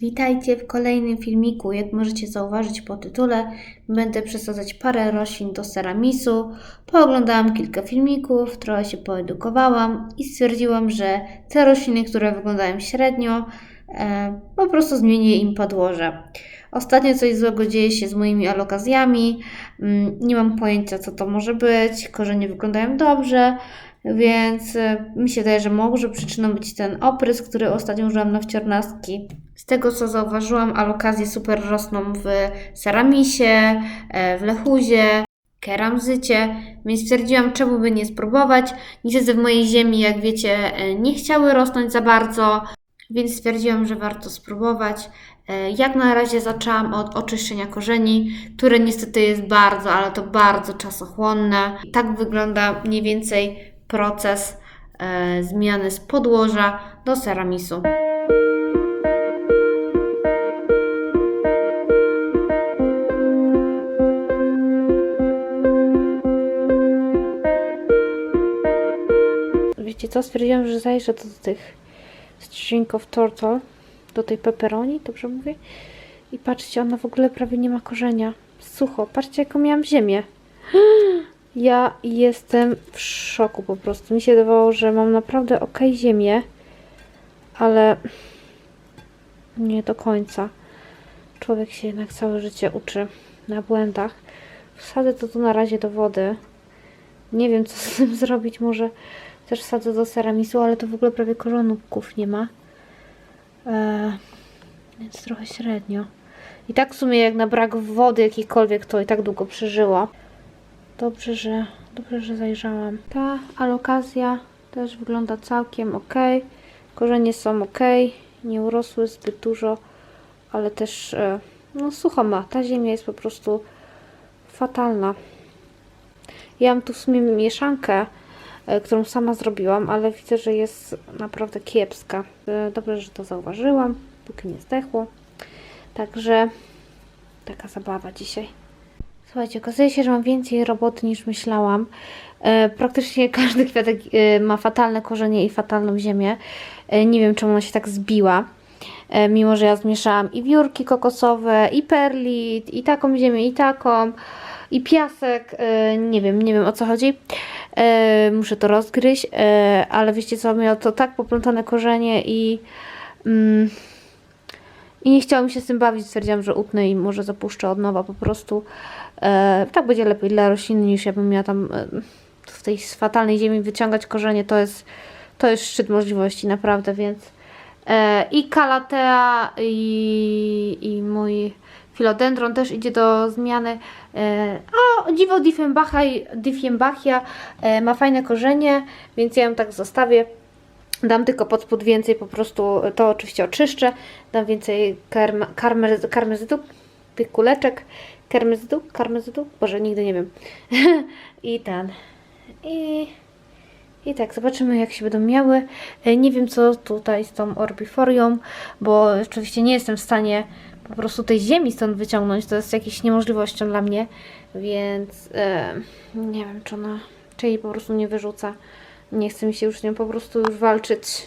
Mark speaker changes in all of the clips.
Speaker 1: Witajcie w kolejnym filmiku. Jak możecie zauważyć po tytule, będę przesadzać parę roślin do ceramisu. Pooglądałam kilka filmików, trochę się poedukowałam i stwierdziłam, że te rośliny, które wyglądają średnio, e, po prostu zmienię im podłoże. Ostatnio coś złego dzieje się z moimi alokazjami. Mm, Nie mam pojęcia, co to może być. Korzenie wyglądają dobrze, więc e, mi się wydaje, że może przyczyną być ten oprys, który ostatnio użyłam na wciornastki. Tego co zauważyłam, alokazje super rosną w ceramisie, e, w lechuzie, keramzycie, więc stwierdziłam, czemu by nie spróbować. Niestety w mojej ziemi, jak wiecie, e, nie chciały rosnąć za bardzo, więc stwierdziłam, że warto spróbować. E, Jak na razie zaczęłam od oczyszczenia korzeni, które niestety jest bardzo, ale to bardzo czasochłonne. Tak wygląda mniej więcej proces zmiany z podłoża do ceramisu. Wiecie co, stwierdziłam, że zajrzę do tych of turtle, do tej pepperoni, dobrze mówię? I patrzcie, ona w ogóle prawie nie ma korzenia. Sucho. Patrzcie, jaką miałam ziemię. Ja jestem w szoku po prostu. Mi się wydawało, że mam naprawdę ok ziemię, ale nie do końca. Człowiek się jednak całe życie uczy na błędach. Wsadzę to tu na razie do wody. Nie wiem, co z tym zrobić. Może też wsadzę do ceramisu, ale to w ogóle prawie korzonków nie ma. Eee, więc trochę średnio. I tak w sumie jak na brak wody jakiejkolwiek, to i tak długo przeżyło. Dobrze, że, dobrze, że zajrzałam. Ta alokazja też wygląda całkiem ok. Korzenie są ok. Nie urosły zbyt dużo, ale też e, no sucho ma. Ta ziemia jest po prostu fatalna. Ja mam tu w sumie mieszankę, e, którą sama zrobiłam, ale widzę, że jest naprawdę kiepska. E, Dobrze, że to zauważyłam, póki nie zdechło. Także taka zabawa dzisiaj. Słuchajcie, okazuje się, że mam więcej roboty niż myślałam. E, praktycznie każdy kwiatek e, ma fatalne korzenie i fatalną ziemię. E, nie wiem, czemu ona się tak zbiła. E, mimo, że ja zmieszałam i wiórki kokosowe, i perlit, i taką ziemię, i taką, i piasek. E, nie wiem, nie wiem o co chodzi. E, muszę to rozgryźć, e, ale wiecie co, miało to tak poplątane korzenie i... Mm, i nie chciało mi się z tym bawić, stwierdziłam, że utnę i może zapuszczę od nowa po prostu. E, tak będzie lepiej dla rośliny niż ja bym miała tam e, w tej fatalnej ziemi wyciągać korzenie. To jest, to jest szczyt możliwości, naprawdę, więc e, i kalatea i, i mój filodendron też idzie do zmiany. E, o dziwo Diffenbachia, Diffenbachia e, ma fajne korzenie, więc ja ją tak zostawię. Dam tylko pod spód więcej, po prostu to oczywiście oczyszczę. Dam więcej karm, karmez, karmezytu, tych kuleczek. Karmezytu, karmezytu? Boże, nigdy nie wiem. I ten. I, I tak, zobaczymy jak się będą miały. E, Nie wiem co tutaj z tą orbiforią, bo oczywiście nie jestem w stanie po prostu tej ziemi stąd wyciągnąć. To jest jakąś niemożliwością dla mnie, więc e, nie wiem czy ona, czy jej po prostu nie wyrzuca. Nie chce mi się już z nią po prostu już walczyć.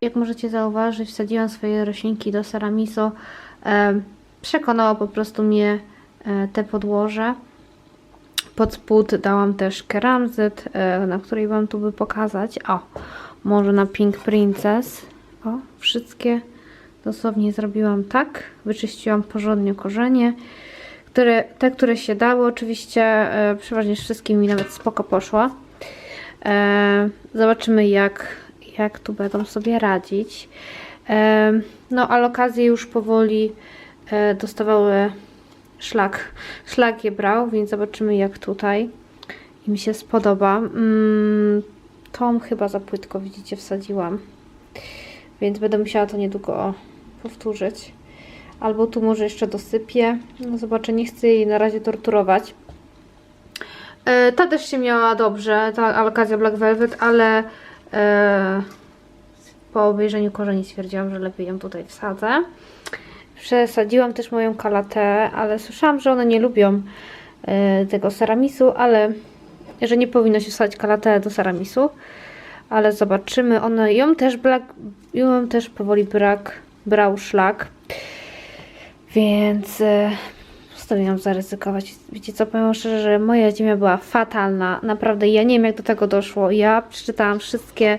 Speaker 1: Jak możecie zauważyć, wsadziłam swoje roślinki do ceramisu. E, przekonało po prostu mnie e, te podłoże. Pod spód dałam też keramzyt, na której Wam tu by pokazać. O, może na Pink Princess. O, wszystkie dosłownie zrobiłam tak. Wyczyściłam porządnie korzenie. Które, te, które się dały, oczywiście e, przeważnie z wszystkimi nawet spoko poszło. E, zobaczymy jak, jak tu będą sobie radzić. E, no, alokacje już powoli dostawały szlak. Szlak je brał, więc zobaczymy jak tutaj im się spodoba. Mm, tą chyba za płytko, widzicie, wsadziłam. Więc będę musiała to niedługo powtórzyć. Albo tu może jeszcze dosypię. No zobaczę, nie chcę jej na razie torturować. E, Ta też się miała dobrze, ta alokazja Black Velvet, ale e, po obejrzeniu korzeni stwierdziłam, że lepiej ją tutaj wsadzę. Przesadziłam też moją kalatę, ale słyszałam, że one nie lubią e, tego ceramisu, ale że nie powinno się wsadzić kalatę do ceramisu. Ale zobaczymy, one ją też, black, ją też powoli brak, brał szlak. Więc e, postanowiłam zaryzykować. Wiecie co, powiem szczerze, że moja ziemia była fatalna. Naprawdę, ja nie wiem jak do tego doszło. Ja przeczytałam wszystkie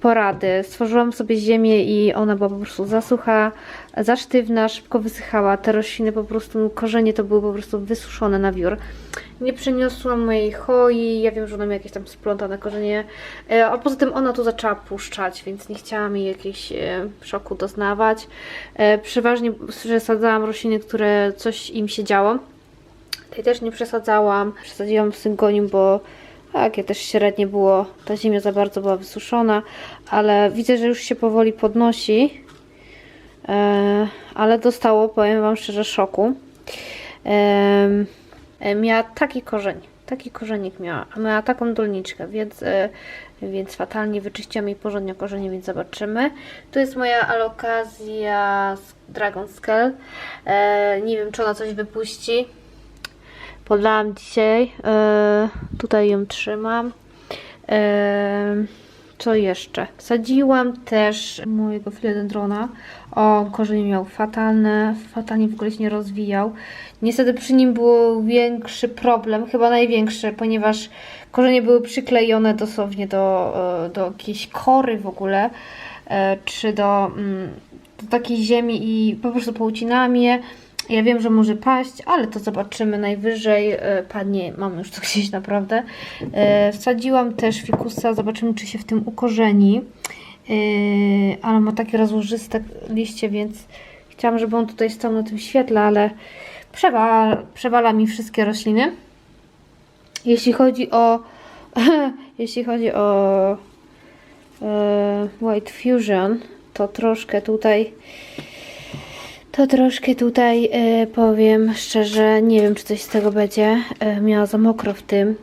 Speaker 1: porady. Stworzyłam sobie ziemię i ona była po prostu za sucha, za sztywna, szybko wysychała. Te rośliny po prostu, no, korzenie to były po prostu wysuszone na wiór. Nie przeniosłam mojej choi, ja wiem, że ona ma jakieś tam splątane korzenie, e, a poza tym ona tu zaczęła puszczać, więc nie chciałam jej jakiejś e, szoku doznawać. E, Przeważnie przesadzałam rośliny, które coś im się działo. Tej też nie przesadzałam. Przesadziłam z syngoniem, bo takie też średnie było. Ta ziemia za bardzo była wysuszona, ale widzę, że już się powoli podnosi. E, ale dostało, powiem Wam szczerze, szoku. E, miała taki korzeń, taki korzenik miała, miała taką dolniczkę, więc, e, więc fatalnie wyczyściłam jej porządnie korzenie, więc zobaczymy. Tu jest moja alokazja Dragon Scale. Nie wiem, czy ona coś wypuści. Podlałam dzisiaj. Tutaj ją trzymam. Co jeszcze? Sadziłam też mojego filadendrona. O, korzeń miał fatalne, fatalnie w ogóle się nie rozwijał. Niestety przy nim był większy problem, chyba największy, ponieważ korzenie były przyklejone dosłownie do, e, do jakiejś kory w ogóle, e, czy do, mm, do takiej ziemi i po prostu poucinałam je. Ja wiem, że może paść, ale to zobaczymy najwyżej. e, Padnie, mam już to gdzieś naprawdę. E, Wsadziłam też fikusa, zobaczymy, czy się w tym ukorzeni. E, Ale ma takie rozłożyste liście, więc chciałam, żeby on tutaj stał na tym świetle, ale przewala, przewala mi wszystkie rośliny. Jeśli chodzi o jeśli chodzi o White Fusion, to troszkę tutaj to troszkę tutaj e, powiem szczerze, nie wiem czy coś z tego będzie. E, miała za mokro w tym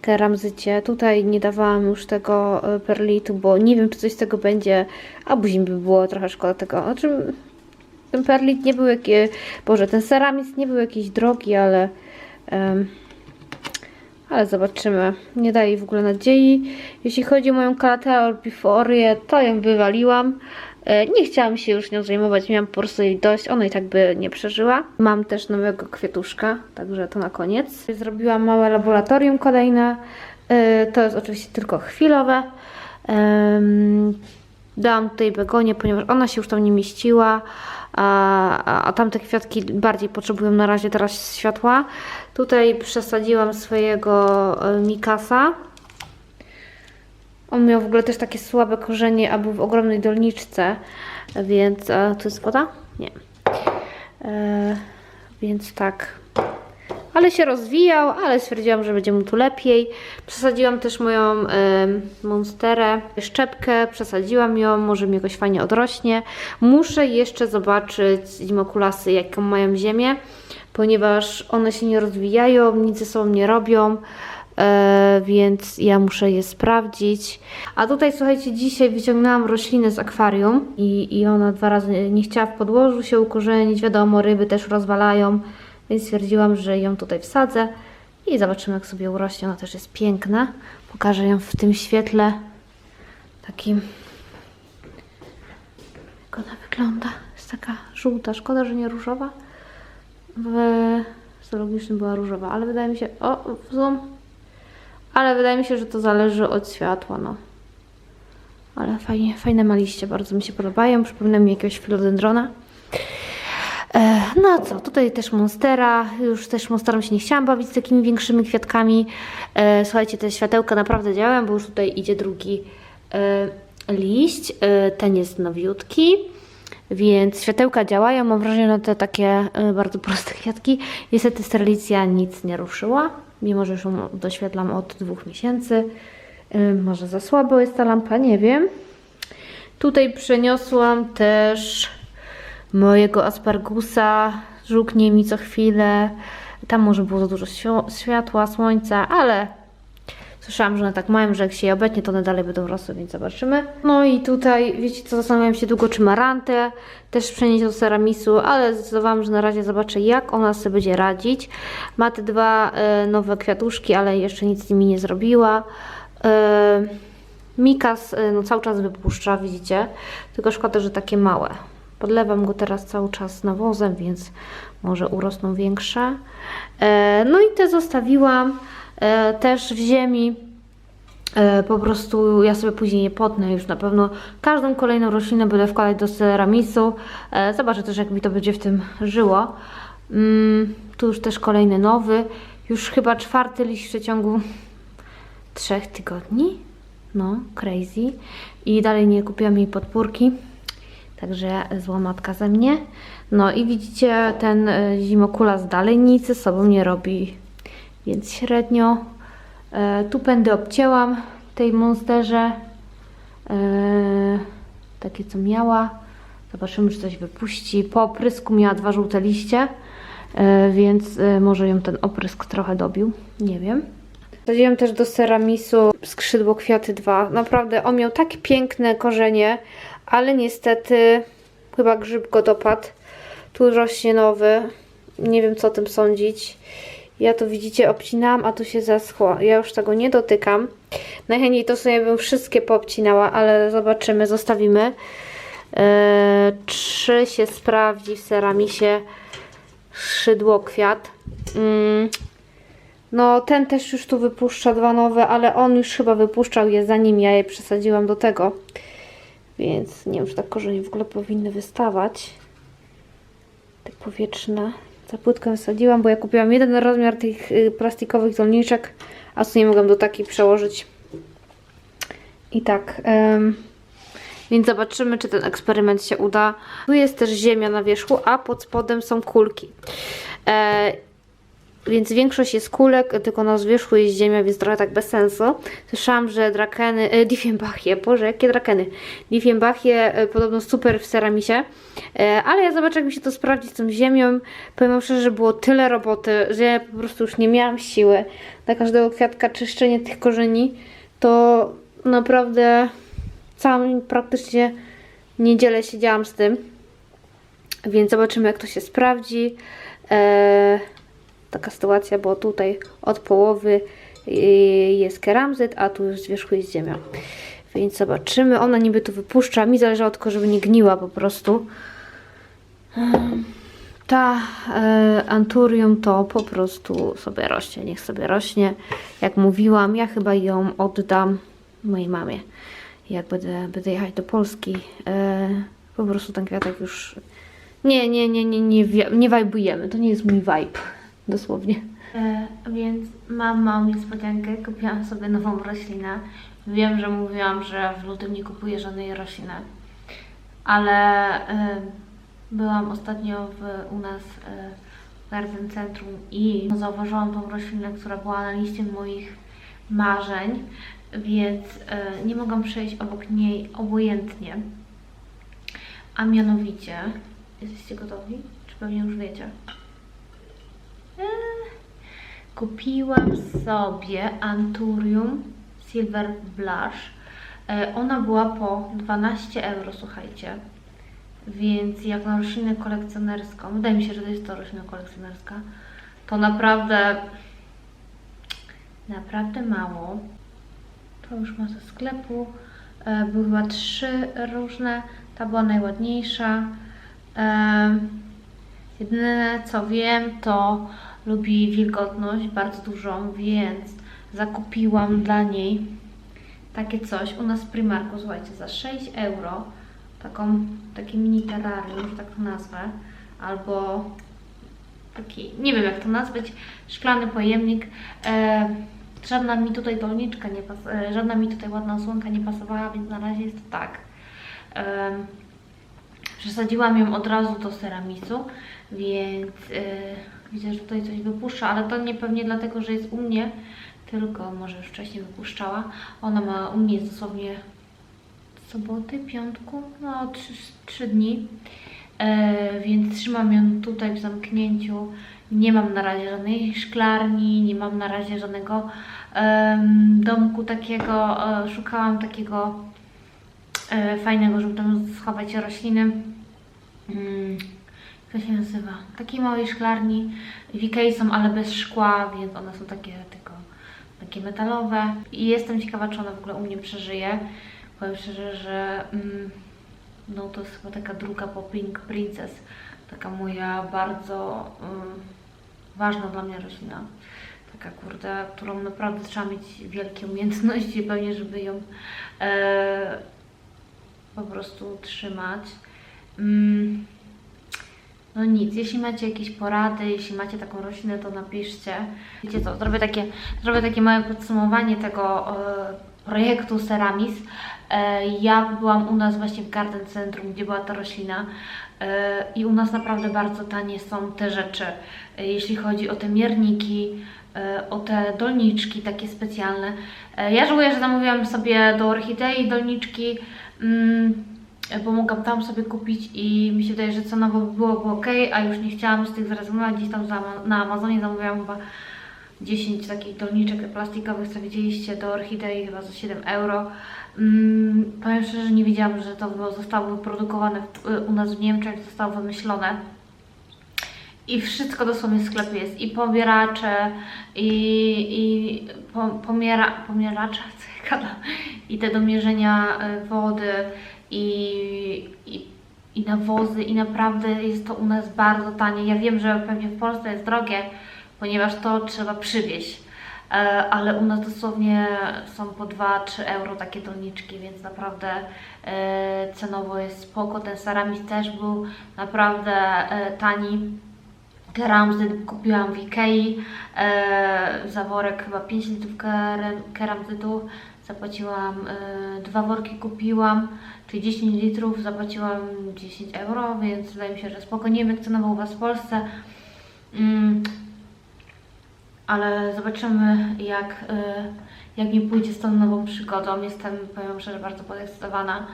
Speaker 1: keramzycie. Tutaj nie dawałam już tego e, perlitu, bo nie wiem czy coś z tego będzie, a później by było trochę szkoda tego. Znaczy, ten perlit nie był jakiś, Boże, ten ceramid nie był jakiś drogi, ale ale zobaczymy. Nie daje w ogóle nadziei. Jeśli chodzi o moją Calatea Biforię, to ją wywaliłam. E, Nie chciałam się już nią zajmować, miałam po prostu jej dość, ona i tak by nie przeżyła. Mam też nowego kwiatuszka, także to na koniec. Zrobiłam małe laboratorium kolejne, E, to jest oczywiście tylko chwilowe. Dałam tutaj begonię, ponieważ ona się już tam nie mieściła, a, a, a tamte kwiatki bardziej potrzebują na razie teraz światła. Tutaj przesadziłam swojego e, Mikasa. On miał w ogóle też takie słabe korzenie, a był w ogromnej dolniczce, więc a, tu jest woda? Nie. E, więc tak. Ale się rozwijał, ale stwierdziłam, że będzie mu tu lepiej. Przesadziłam też moją em, monsterę, szczepkę, przesadziłam ją, może mi jakoś fajnie odrośnie. Muszę jeszcze zobaczyć zimokulasy, jaką mają ziemię, ponieważ one się nie rozwijają, nic ze sobą nie robią. E, więc ja muszę je sprawdzić. A tutaj słuchajcie, dzisiaj wyciągnęłam roślinę z akwarium i, i ona dwa razy nie chciała w podłożu się ukorzenić. Wiadomo, ryby też rozwalają, więc stwierdziłam, że ją tutaj wsadzę i zobaczymy, jak sobie urośnie. Ona też jest piękna. Pokażę ją w tym świetle takim. Jak ona wygląda? Jest taka żółta. Szkoda, że nie różowa. W zoologicznym była różowa, ale wydaje mi się. O, zoom. Ale wydaje mi się, że to zależy od światła, no. Ale fajnie, fajne ma liście, bardzo mi się podobają. Przypomina mi jakiegoś filodendrona. E, no co, tutaj też monstera. Już też monsterą się nie chciałam bawić z takimi większymi kwiatkami. E, słuchajcie, te światełka naprawdę działają, bo już tutaj idzie drugi e, liść. E, ten jest nowiutki. Więc światełka działają, mam wrażenie, na te takie e, bardzo proste kwiatki. Niestety sterilicja nic nie ruszyła, mimo że już ją doświetlam od dwóch miesięcy. Może za słabo jest ta lampa, nie wiem. Tutaj przeniosłam też mojego aspargusa. Żółknie mi co chwilę. Tam może było za dużo światła, słońca, ale Słyszałam, że one tak mają, że jak się je obetnie, to one dalej będą rosły, więc zobaczymy. No i tutaj, wiecie co, zastanawiam się długo, czy marantę też przenieść do ceramisu, ale zdecydowałam, że na razie zobaczę, jak ona sobie będzie radzić. Ma te dwa e, nowe kwiatuszki, ale jeszcze nic z nimi nie zrobiła. E, Mikas e, no, cały czas wypuszcza, widzicie, tylko szkoda, że takie małe. Podlewam go teraz cały czas nawozem, więc może urosną większe. No i te zostawiłam też w ziemi. E, po prostu ja sobie później je potnę już na pewno. Każdą kolejną roślinę będę wkładać do ceramisu. E, zobaczę też jak mi to będzie w tym żyło. Mm, tu już też kolejny nowy. Już chyba czwarty liść w przeciągu trzech tygodni. No, crazy. I dalej nie kupiłam jej podpórki. Także zła matka ze mnie. No i widzicie, ten e, zimokulas dalej nic ze sobą nie robi. Więc średnio. E, tu pędy obcięłam tej monsterze. E, takie co miała. Zobaczymy, czy coś wypuści. Po oprysku miała dwa żółte liście, e, więc może ją ten oprysk trochę dobił. Nie wiem. Wsadziłam też do ceramisu skrzydło kwiaty 2. Naprawdę on miał takie piękne korzenie, ale niestety chyba grzyb go dopadł. Tu rośnie nowy. Nie wiem co o tym sądzić. Ja to widzicie obcinałam, a tu się zaschło. Ja już tego nie dotykam. Najchętniej to sobie bym wszystkie poobcinała, ale zobaczymy, zostawimy. Eee, czy się sprawdzi w ceramisie szydło kwiat. Mm. No, ten też już tu wypuszcza dwa nowe, ale on już chyba wypuszczał je zanim ja je przesadziłam do tego. Więc nie wiem, czy tak korzenie w ogóle powinny wystawać. Tak powietrzne. Za płytkę wysadziłam, bo ja kupiłam jeden rozmiar tych y, plastikowych doniczek, a tu nie mogłam do takiej przełożyć. I tak. więc zobaczymy, czy ten eksperyment się uda. Tu jest też ziemia na wierzchu, a pod spodem są kulki. E, więc większość jest kulek, tylko na wierzchu jest ziemia, więc trochę tak bez sensu. Słyszałam, że drakeny, e, Diffenbachie, boże, jakie drakeny. Diffenbachie e, podobno super w ceramisie, e, ale ja zobaczę, jak mi się to sprawdzi z tą ziemią. Powiem szczerze, że było tyle roboty, że ja po prostu już nie miałam siły na każdego kwiatka czyszczenie tych korzeni. To naprawdę całą praktycznie niedzielę siedziałam z tym. Więc zobaczymy, jak to się sprawdzi. Eee, taka sytuacja, bo tutaj od połowy yy, jest keramzyt, a tu z wierzchu jest ziemia. Więc zobaczymy. Ona niby tu wypuszcza. Mi zależało tylko, żeby nie gniła po prostu. Ta e, anturium to po prostu sobie rośnie. Niech sobie rośnie. Jak mówiłam, ja chyba ją oddam mojej mamie. Jak będę, będę jechać do Polski. E, po prostu ten kwiatek już nie, nie, nie, nie, nie, wi- nie wajbujemy. To nie jest mój vibe. Dosłownie. E, więc mam małą niespodziankę. Kupiłam sobie nową roślinę. Wiem, że mówiłam, że w lutym nie kupuję żadnej rośliny. Ale e, byłam ostatnio w, u nas e, w Garden Centrum i zauważyłam tą roślinę, która była na liście moich marzeń, więc e, nie mogłam przejść obok niej obojętnie. A mianowicie, jesteście gotowi? Czy pewnie już wiecie? Kupiłam sobie Anturium Silver Blush. E, Ona była po 12 euro, słuchajcie. Więc jak na roślinę kolekcjonerską, wydaje mi się, że to jest to roślina kolekcjonerska, to naprawdę, naprawdę mało. To już ma ze sklepu. E, Były chyba trzy różne. Ta była najładniejsza. E, Jedyne co wiem, to lubi wilgotność bardzo dużą, więc zakupiłam dla niej takie coś u nas w Primarku, słuchajcie, za 6 euro. Taką, taki mini terrarium, że tak to nazwę, albo taki, nie wiem jak to nazwać, szklany pojemnik. E, żadna mi tutaj doniczka nie pas, e, żadna mi tutaj ładna osłonka nie pasowała, więc na razie jest to tak. Em, Przesadziłam ją od razu do ceramisu, więc yy, widzę, że tutaj coś wypuszcza, ale to nie pewnie dlatego, że jest u mnie, tylko może już wcześniej wypuszczała. Ona ma u mnie dosłownie soboty, piątku, no trzy, trzy dni, E, więc trzymam ją tutaj w zamknięciu. Nie mam na razie żadnej szklarni, nie mam na razie żadnego em, domku takiego. E, szukałam takiego e, fajnego, żeby tam schować rośliny. Mm, to się nazywa? Takiej małej szklarni. W są, ale bez szkła, więc one są takie tylko takie metalowe. I jestem ciekawa, czy ona w ogóle u mnie przeżyje. Powiem szczerze, że mm, No to jest chyba taka druga po Pink Princess. Taka moja bardzo ym, ważna dla mnie roślina. Taka kurde, którą naprawdę trzeba mieć wielkie umiejętności pewnie, żeby ją e, po prostu trzymać. Mm. No nic, jeśli macie jakieś porady, jeśli macie taką roślinę, to napiszcie. Wiecie co, zrobię takie, zrobię takie małe podsumowanie tego e, projektu Ceramis. E, ja byłam u nas właśnie w Garden Centrum, gdzie była ta roślina e, i u nas naprawdę bardzo tanie są te rzeczy, e, jeśli chodzi o te mierniki, e, o te dolniczki takie specjalne. E, ja żałuję, że zamówiłam sobie do orchidei dolniczki, mm, bo mogłam tam sobie kupić i mi się wydaje, że cenowo by byłoby ok, a już nie chciałam z tych zrezygnować. Gdzieś tam na Amazonie zamówiłam chyba 10 takich dolniczek plastikowych, co widzieliście, do orchidei chyba za 7 euro. Mm, powiem szczerze, że nie wiedziałam, że to było, zostało wyprodukowane w, u nas w Niemczech, zostało wymyślone. I wszystko dosłownie w sklepie jest. I pobieracze, i, i po, pomiera, pomieracze, co ja gadam, i te do mierzenia y, wody, i, i, i nawozy, i naprawdę jest to u nas bardzo tanie. Ja wiem, że pewnie w Polsce jest drogie, ponieważ to trzeba przywieźć. E, ale u nas dosłownie są po 2-3 euro takie doniczki, więc naprawdę e, cenowo jest spoko. Ten Saramis też był naprawdę e, tani. Keramzyt kupiłam w Ikei, e, za worek chyba 5 litrów keramzytu, zapłaciłam, e, dwa worki kupiłam, czyli 10 litrów, zapłaciłam 10 euro, więc wydaje mi się, że spoko. Nie wiem jak cenowo u Was w Polsce, mm, ale zobaczymy jak, e, jak mi pójdzie z tą nową przygodą. Jestem, powiem szczerze, bardzo podekscytowana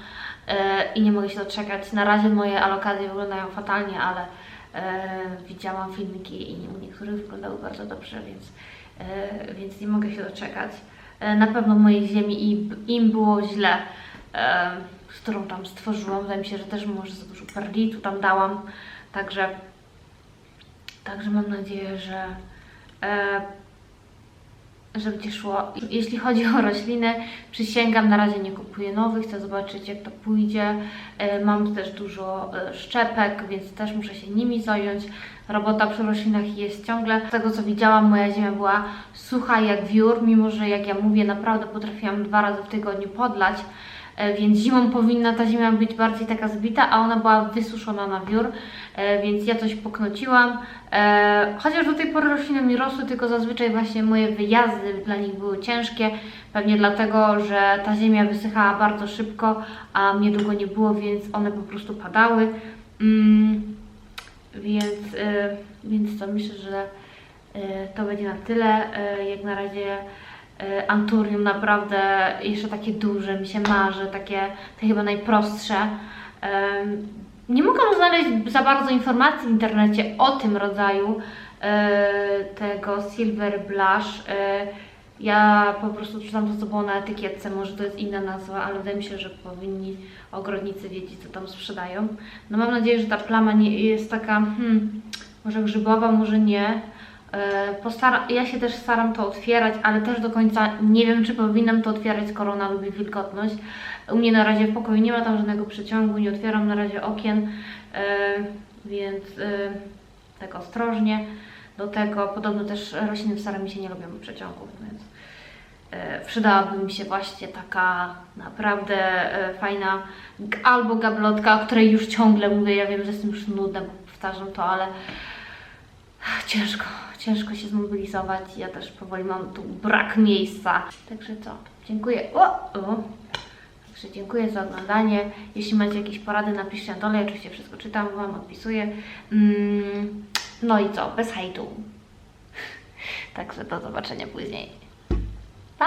Speaker 1: e, i nie mogę się doczekać. Na razie moje alokacje wyglądają fatalnie, ale e, widziałam filmiki i u niektórych wyglądały bardzo dobrze, więc, e, więc nie mogę się doczekać. E, na pewno mojej ziemi im, im było źle, e, którą tam stworzyłam. Wydaje mi się, że też może za dużo perlitu tam dałam, także, także mam nadzieję, że e, że będzie szło. Jeśli chodzi o rośliny, przysięgam, na razie nie kupuję nowych, chcę zobaczyć jak to pójdzie. E, Mam też dużo e, szczepek, więc też muszę się nimi zająć. Robota przy roślinach jest ciągle. Z tego co widziałam, moja ziemia była sucha jak wiór, mimo że jak ja mówię, naprawdę potrafiłam dwa razy w tygodniu podlać. E, Więc zimą powinna ta ziemia być bardziej taka zbita, a ona była wysuszona na wiór, e, więc ja coś poknociłam. E, Chociaż do tej pory rośliny mi rosły, tylko zazwyczaj właśnie moje wyjazdy dla nich były ciężkie. Pewnie dlatego, że ta ziemia wysychała bardzo szybko, a mnie długo nie było, więc one po prostu padały. Mm, więc, więc to myślę, że to będzie na tyle. Jak na razie Anturium naprawdę jeszcze takie duże, mi się marzy, takie, te chyba najprostsze. Nie mogłam znaleźć za bardzo informacji w internecie o tym rodzaju e, tego Silver Blush. E, Ja po prostu czytam to, co było na etykietce, może to jest inna nazwa, ale wydaje mi się, że powinni ogrodnicy wiedzieć, co tam sprzedają. No mam nadzieję, że ta plama nie jest taka, hmm, może grzybowa, może nie. E, ja się też staram to otwierać, ale też do końca nie wiem, czy powinnam to otwierać, skoro ona lubi wilgotność. U mnie na razie w pokoju nie ma tam żadnego przeciągu, nie otwieram na razie okien, e, więc e, tak ostrożnie. Do tego podobno też rośliny w starym się nie lubią przeciągów, więc przydałaby mi się właśnie taka naprawdę fajna albo gablotka, o której już ciągle mówię. Ja wiem, że jestem już nudna, bo powtarzam to, ale ciężko, ciężko się zmobilizować. Ja też powoli mam tu brak miejsca. Także co? Dziękuję. O, o. Także dziękuję za oglądanie. Jeśli macie jakieś porady, napiszcie na dole. Oczywiście wszystko czytam, Wam odpisuję. Mm, no i co? Bez hejtu. Także do zobaczenia później. Pa!